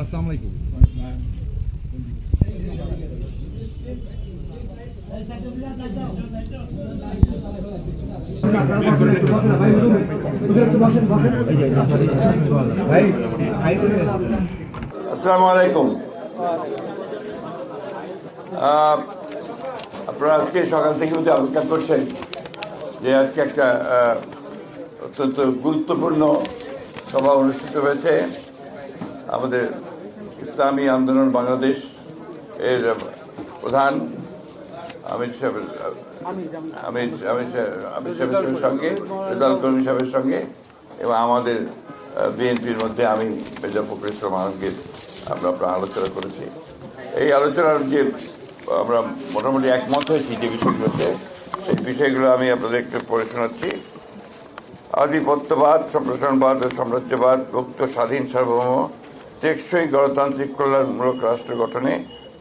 আসসালামু আলাইকুম। আসসালামু আলাইকুম। আপনারা আজকে সকাল থেকে অপেক্ষা করছেন যে আজকে একটা অত্যন্ত গুরুত্বপূর্ণ সভা অনুষ্ঠিত হয়েছে। আমাদের ইসলামী আন্দোলন বাংলাদেশ এর প্রধান আমির সাহেবের আমির আমির আমির সাহেবের সঙ্গে রেজাল কর্মী। সাহেবের সঙ্গে এবং আমাদের বিএনপির মধ্যে আমি মেজর ফখরুল ইসলাম আলমগীর আমরা আপনার আলোচনা করেছি। এই আলোচনার যে আমরা মোটামুটি একমত হয়েছি যে বিষয়গুলোতে সেই বিষয়গুলো আমি আপনাদের একটু পড়ে শোনাচ্ছি। আধিপত্যবাদ, সম্প্রসারণবাদ ও সাম্রাজ্যবাদ, মুক্ত, স্বাধীন, সার্বভৌম, টেকসই গণতান্ত্রিক কল্যাণমূলক রাষ্ট্র গঠনে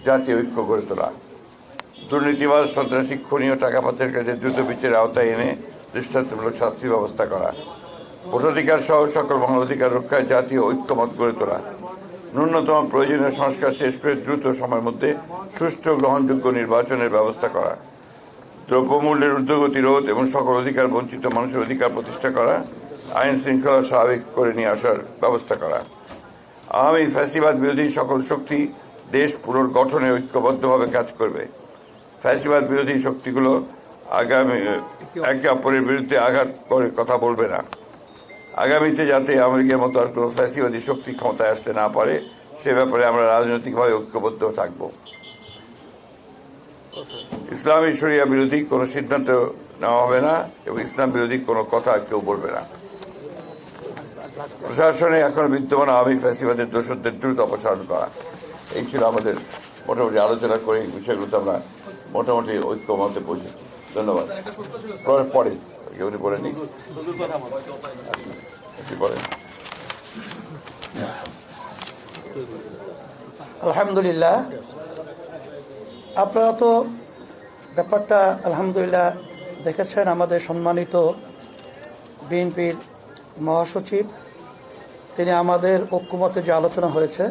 জাতীয় ঐক্য গড়ে তোলা। দুর্নীতিবাদ সন্ত্রাসী ও টাকা কাছে দ্রুত বিচারের আওতায় এনে দৃষ্টান্তমূলক শাস্তির ব্যবস্থা করা। ভোটাধিকার সহ সকল মানবাধিকার রক্ষায় জাতীয় ঐক্যমত গড়ে তোলা। ন্যূনতম প্রয়োজনীয় সংস্কার শেষ করে দ্রুত সময়ের মধ্যে সুষ্ঠু, গ্রহণযোগ্য নির্বাচনের ব্যবস্থা করা। দ্রব্যমূল্যের ঊর্ধ্বগতি রোধ এবং সকল অধিকার, বঞ্চিত মানুষের অধিকার প্রতিষ্ঠা করা, আইন শৃঙ্খলা স্বাভাবিক করে নিয়ে আসার ব্যবস্থা করা। আওয়ামী ফ্যাসিবাদ বিরোধী সকল শক্তি দেশ পুনর্গঠনে ঐক্যবদ্ধভাবে কাজ করবে। ফ্যাসিবাদ বিরোধী শক্তিগুলো আগামী, একে অপরের বিরুদ্ধে আঘাত করে কথা বলবে না। আগামীতে যাতে আমেরিকার মতো আর কোনো ফ্যাসিবাদী শক্তি ক্ষমতায় আসতে না পারে, সে ব্যাপারে আমরা রাজনৈতিকভাবে ঐক্যবদ্ধ থাকব। ইসলামী শরিয়া বিরোধী কোনো সিদ্ধান্ত নেওয়া হবে না এবং ইসলাম বিরোধী কোনো কথা কেউ বলবে না। প্রশাসনে এখন বিদ্যমান আওয়ামী ফ্যাসিবাদের দোষদের দ্রুত অপসারণ করা। এই ছিল আমাদের মোটামুটি আলোচনা করে এই বিষয়গুলোতে আমরা মোটামুটি ঐক্যমতে পৌঁছেছি ধন্যবাদ। পরে- উনি বলেনি কি বলেন। আলহামদুলিল্লাহ। আপনারা তো ব্যাপারটা আলহামদুলিল্লাহ দেখেছেন, আমাদের সম্মানিত বিএনপির মহাসচিব, তিনি আমাদের ঐক্যমতে যে আলোচনা হয়েছে,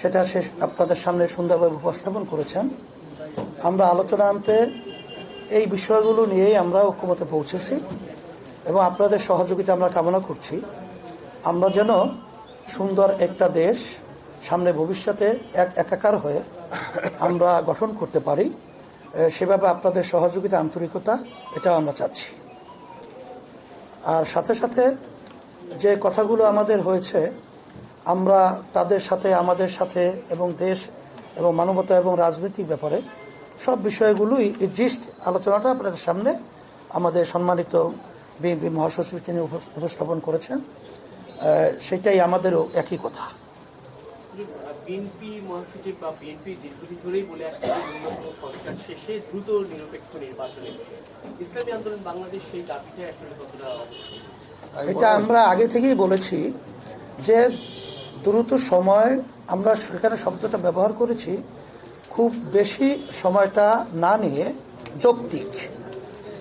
সেটা সে আপনাদের সামনে সুন্দরভাবে উপস্থাপন করেছেন। আমরা আলোচনা আনতে এই বিষয়গুলো নিয়েই আমরা ঐক্যমতে পৌঁছেছি এবং আপনাদের সহযোগিতা আমরা কামনা করছি। আমরা যেন সুন্দর একটা দেশ সামনে ভবিষ্যতে এক একাকার হয়ে আমরা গঠন করতে পারি সেভাবে আপনাদের সহযোগিতা, আন্তরিকতা, এটাও আমরা চাচ্ছি। আর সাথে সাথে যে কথাগুলো আমাদের হয়েছে, আমরা তাদের সাথে, আমাদের সাথে এবং দেশ এবং মানবতা এবং রাজনৈতিক ব্যাপারে সব বিষয়গুলোই জিস্ট আলোচনাটা আপনাদের সামনে আমাদের সম্মানিত বিএনপি মহাসচিব তিনি উপ- উপস্থাপন করেছেন। সেটাই আমাদেরও একই কথা। বিএনপি মহাসচিব বা বিএনপি দীর্ঘদিন ধরেই বলে আসছে ন্যূনতম সংস্কার শেষে দ্রুত নিরপেক্ষ নির্বাচনের ইসলামী আন্দোলন বাংলাদেশ সেই দাবিটাই আসলে কতটা এটা আমরা আগে থেকেই বলেছি যে দ্রুত সময় আমরা সেখানে শব্দটা ব্যবহার করেছি, খুব বেশি সময়টা না নিয়ে যৌক্তিক।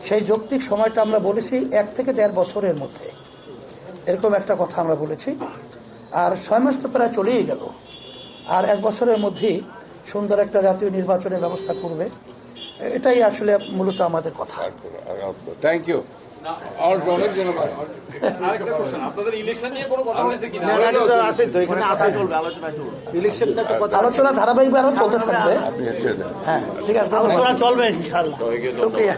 সেই যৌক্তিক সময়টা আমরা বলেছি এক থেকে দেড় বছরের মধ্যে। এরকম একটা কথা আমরা বলেছি। আর ছয় মাস তো প্রায় চলেই গেল। আর এক বছরের মধ্যেই সুন্দর একটা জাতীয় নির্বাচনের ব্যবস্থা করবে। এটাই আসলে মূলত আমাদের কথা। থ্যাংক ইউ আলোচনা ধারাবাহিকভাবে আরও চলতে থাকবে। হ্যাঁ ঠিক আছে চলবে ইনশাল্লাহ শুক্রিয়া।